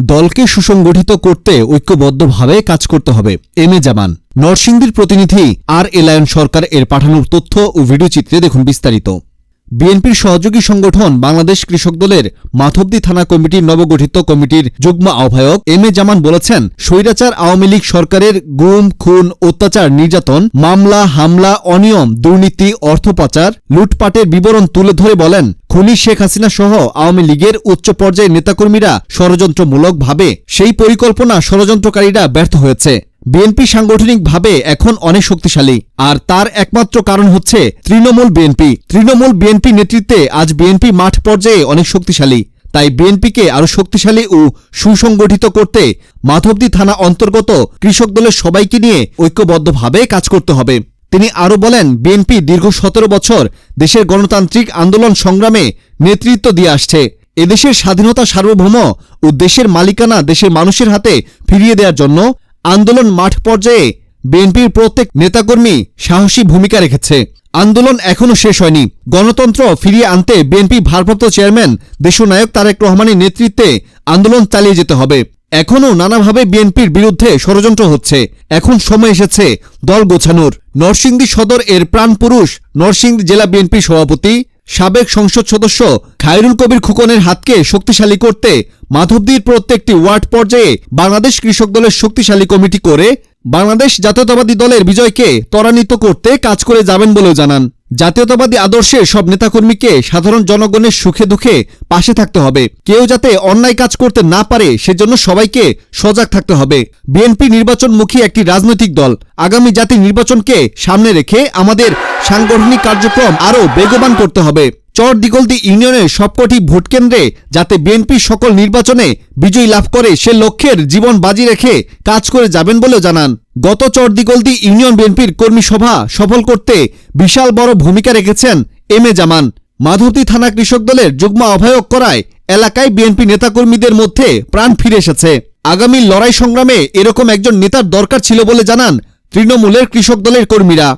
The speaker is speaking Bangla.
দলকে সুসংগঠিত করতে ঐক্যবদ্ধভাবে কাজ করতে হবে। M A Zaman. নরসিংদীর প্রতিনিধি আর এলায়ন সরকার এর পাঠানোর তথ্য ও ভিডিওচিত্রে দেখুন বিস্তারিত। বিএনপির সহযোগী সংগঠন বাংলাদেশ কৃষক দলের মাথবদী থানা কমিটির নবগঠিত কমিটির যুগ্ম আহ্বায়ক এম এ জামান বলেছেন, স্বৈরাচার আওয়ামী লীগ সরকারের গুম, খুন, অত্যাচার, নির্যাতন, মামলা, হামলা, অনিয়ম, দুর্নীতি, অর্থ পাচার, লুটপাটের বিবরণ তুলে ধরে বলেন খুনি শেখ হাসিনা সহ আওয়ামী লীগের উচ্চ পর্যায়ের নেতাকর্মীরা ষড়যন্ত্রমূলকভাবে সেই পরিকল্পনা ষড়যন্ত্রকারীরা ব্যর্থ হয়েছে। বিএনপি সাংগঠনিকভাবে এখন অনেক শক্তিশালী। আর তার একমাত্র কারণ হচ্ছে তৃণমূল বিএনপি। তৃণমূল বিএনপি নেতৃত্বে আজ বিএনপি মাঠ পর্যায়ে অনেক শক্তিশালী। তাই বিএনপিকে আরও শক্তিশালী ও সুসংগঠিত করতে মাধবদী থানা অন্তর্গত কৃষক দলের সবাইকে নিয়ে ঐক্যবদ্ধভাবে কাজ করতে হবে। তিনি আরও বলেন, বিএনপি দীর্ঘ সতেরো বছর দেশের গণতান্ত্রিক আন্দোলন সংগ্রামে নেতৃত্ব দিয়ে আসছে। এদেশের স্বাধীনতা সার্বভৌম ও দেশের মালিকানা দেশের মানুষের হাতে ফিরিয়ে দেওয়ার জন্য আন্দোলন মাঠ পর্যায়ে বিএনপির প্রত্যেক নেতাকর্মী সাহসী ভূমিকা রেখেছে। আন্দোলন এখনও শেষ হয়নি। গণতন্ত্র ফিরিয়ে আনতে বিএনপি ভারপ্রাপ্ত চেয়ারম্যান দেশনায়ক তারেক রহমানের নেতৃত্বে আন্দোলন চালিয়ে যেতে হবে। এখনও নানাভাবে বিএনপির বিরুদ্ধে ষড়যন্ত্র হচ্ছে। এখন সময় এসেছে দল গোছানোর। নরসিংদী সদর এর প্রাণপুরুষ নরসিংদী জেলা বিএনপির সভাপতি, সাবেক সংসদ সদস্য খায়রুল কবির খোকনের হাতকে শক্তিশালী করতে মাধবদীর প্রত্যেকটি ওয়ার্ড পর্যায়ে বাংলাদেশ কৃষক দলের শক্তিশালী কমিটি করে বাংলাদেশ জাতীয়তাবাদী দলের বিজয়কে ত্বরান্বিত করতে কাজ করে যাবেন বলেও জানান। জাতীয়তাবাদী আদর্শে সব নেতাকর্মীকে সাধারণ জনগণের সুখে দুঃখে পাশে থাকতে হবে। কেউ যাতে অন্যায় কাজ করতে না পারে, সেজন্য সবাইকে সজাগ থাকতে হবে। বিএনপি নির্বাচনমুখী একটি রাজনৈতিক দল। আগামী জাতীয় নির্বাচনকে সামনে রেখে আমাদের সাংগঠনিক কার্যক্রম আরও বেগবান করতে হবে। চর দিগলদি ইউনিয়নের সবকটি ভোটকেন্দ্রে যাতে বিএনপি সকল নির্বাচনে বিজয়ী লাভ করে, সে লক্ষ্যের জীবন বাজি রেখে কাজ করে যাবেন বলেও জানান। গত চর দিগলদি ইউনিয়ন বিএনপির কর্মী সভা সফল করতে বিশাল বড় ভূমিকা রেখেছেন এম এ জামান। মাধবদী থানা কৃষক দলের যুগ্ম আহ্বায়ক করায় এলাকায় বিএনপি নেতাকর্মীদের মধ্যে প্রাণ ফিরে এসেছে। আগামী লড়াই সংগ্রামে এরকম একজন নেতার দরকার ছিল বলে জানান তৃণমূলের কৃষক দলের কর্মীরা।